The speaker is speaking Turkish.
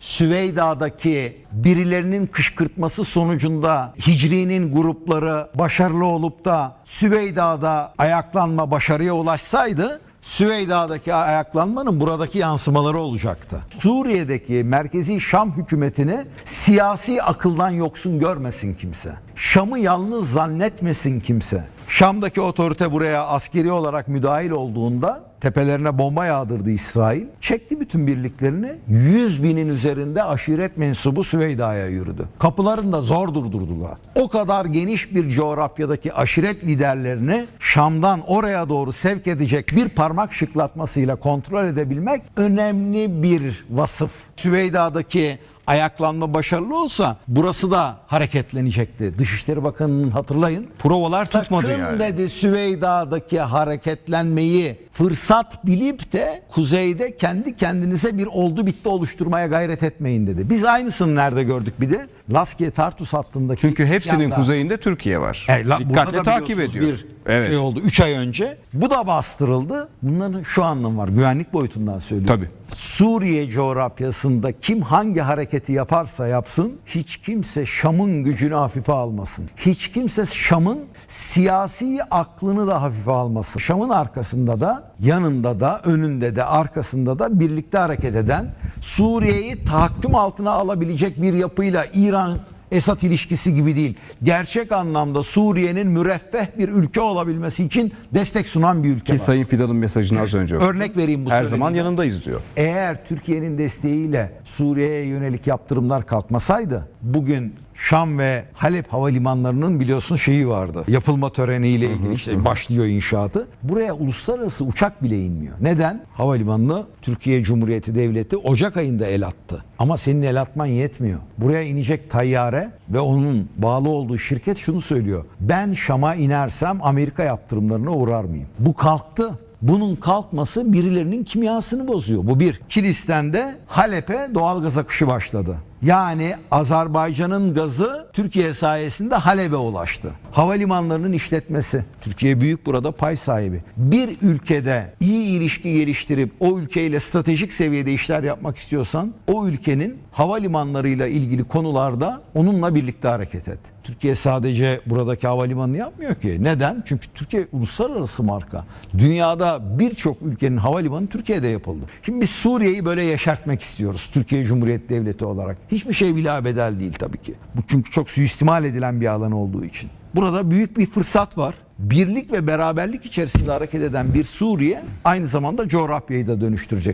Süveyda'daki birilerinin kışkırtması sonucunda Hicri'nin grupları başarılı olup da Süveyda'da ayaklanma başarıya ulaşsaydı Süveyda'daki ayaklanmanın buradaki yansımaları olacaktı. Suriye'deki merkezi Şam hükümetini siyasi akıldan yoksun görmesin kimse. Şam'ı yalnız zannetmesin kimse. Şam'daki otorite buraya askeri olarak müdahil olduğunda tepelerine bomba yağdırdı İsrail. Çekti bütün birliklerini 100 binin üzerinde aşiret mensubu Süveyda'ya yürüdü. Kapılarını da zor durdurdular. O kadar geniş bir coğrafyadaki aşiret liderlerini Şam'dan oraya doğru sevk edecek bir parmak şıklatmasıyla kontrol edebilmek önemli bir vasıf. Süveyda'daki ayaklanma başarılı olsa burası da hareketlenecekti. Dışişleri Bakanı'nın hatırlayın. Provalar tutmadı Sakın yani. dedi Süveyda'daki hareketlenmeyi fırsat bilip de kuzeyde kendi kendinize bir oldu bitti oluşturmaya gayret etmeyin dedi. Biz aynısını nerede gördük bir de? Laskiye Tartus hattındaki Çünkü hepsinin isyanda- kuzeyinde Türkiye var. e, la- Dikkatle takip ediyor. Bir evet. şey oldu 3 ay önce. Bu da bastırıldı. Bunların şu anlamı var. Güvenlik boyutundan söylüyorum. Tabii. Suriye coğrafyasında kim hangi hareketi yaparsa yapsın hiç kimse Şam'ın gücünü hafife almasın. Hiç kimse Şam'ın siyasi aklını da hafife almasın. Şam'ın arkasında da yanında da önünde de arkasında da birlikte hareket eden Suriye'yi tahakküm altına alabilecek bir yapıyla İran Esad ilişkisi gibi değil. Gerçek anlamda Suriye'nin müreffeh bir ülke olabilmesi için destek sunan bir ülke Ki var. Sayın Fidan'ın mesajını az önce okudum. Örnek vereyim bu Her zaman yanındayız diyor. Eğer Türkiye'nin desteğiyle Suriye'ye yönelik yaptırımlar kalkmasaydı bugün Şam ve Halep havalimanlarının biliyorsun şeyi vardı. Yapılma töreniyle ilgili işte başlıyor inşaatı. Buraya uluslararası uçak bile inmiyor. Neden? Havalimanını Türkiye Cumhuriyeti Devleti Ocak ayında el attı. Ama senin el atman yetmiyor. Buraya inecek tayyare ve onun bağlı olduğu şirket şunu söylüyor. Ben Şam'a inersem Amerika yaptırımlarına uğrar mıyım? Bu kalktı. Bunun kalkması birilerinin kimyasını bozuyor. Bu bir. Kilisten'de Halep'e doğal gaz akışı başladı. Yani Azerbaycan'ın gazı Türkiye sayesinde Halep'e ulaştı. Havalimanlarının işletmesi. Türkiye büyük burada pay sahibi. Bir ülkede iyi ilişki geliştirip o ülkeyle stratejik seviyede işler yapmak istiyorsan o ülkenin havalimanlarıyla ilgili konularda onunla birlikte hareket et. Türkiye sadece buradaki havalimanını yapmıyor ki. Neden? Çünkü Türkiye uluslararası marka. Dünyada birçok ülkenin havalimanı Türkiye'de yapıldı. Şimdi biz Suriye'yi böyle yaşartmak istiyoruz. Türkiye Cumhuriyeti Devleti olarak. Hiçbir şey bila bedel değil tabii ki. Bu çünkü çok suistimal edilen bir alan olduğu için. Burada büyük bir fırsat var. Birlik ve beraberlik içerisinde hareket eden bir Suriye aynı zamanda coğrafyayı da dönüştürecek.